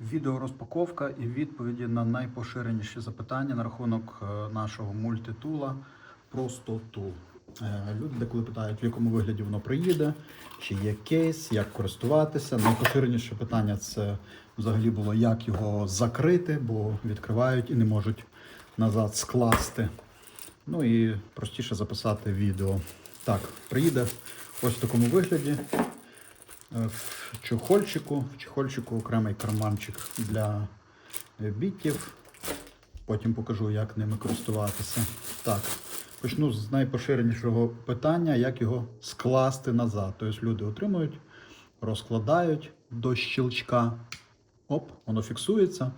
Відеорозпаковка і відповіді на найпоширеніші запитання на рахунок е, нашого мультитула просто тул. Е, Люди деколи питають, в якому вигляді воно приїде, чи є кейс, як користуватися. Найпоширеніше питання це взагалі було, як його закрити, бо відкривають і не можуть назад скласти. Ну і простіше записати відео. Так, приїде ось в такому вигляді. Е, В чохольчику, в чохольчику окремий карманчик для е, бітів. Потім покажу, як ними користуватися. Так, почну з найпоширенішого питання, як його скласти назад. Тобто люди отримують, розкладають до щелчка. Оп, воно фіксується,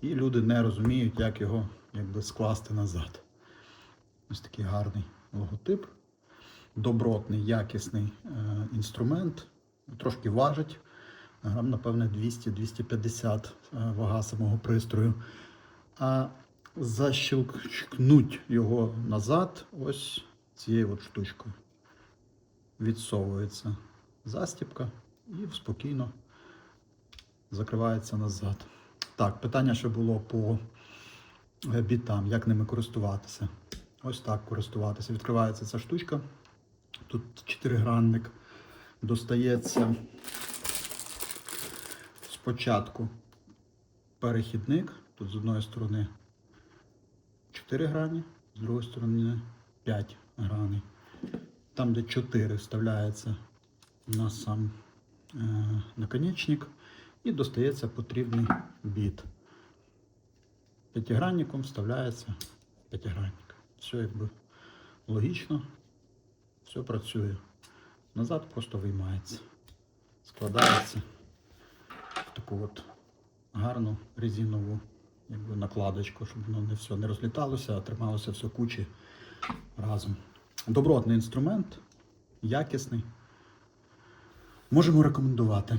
і люди не розуміють, як його якби, скласти назад. Ось такий гарний логотип. Добротний, якісний е, інструмент. Трошки важить. Грам, напевне, 200-250 е, вага самого пристрою. А защелкнуть його назад ось цією от штучкою. Відсовується застіпка і спокійно закривається назад. Так, питання ще було по е, бітам, як ними користуватися. Ось так користуватися. Відкривається ця штучка. Тут чотиригранник. Достається спочатку перехідник. Тут з одної сторони 4 грані, з другої сторони 5 граней. Там, де 4 вставляється на сам е, наконечник і достається потрібний біт. П'ятигранником вставляється п'ятигранник. Все якби логічно, все працює. Назад просто виймається. Складається в таку от гарну резинову якби, накладочку, щоб воно не все не розліталося, а трималося все кучі разом. Добротний інструмент, якісний. Можемо рекомендувати.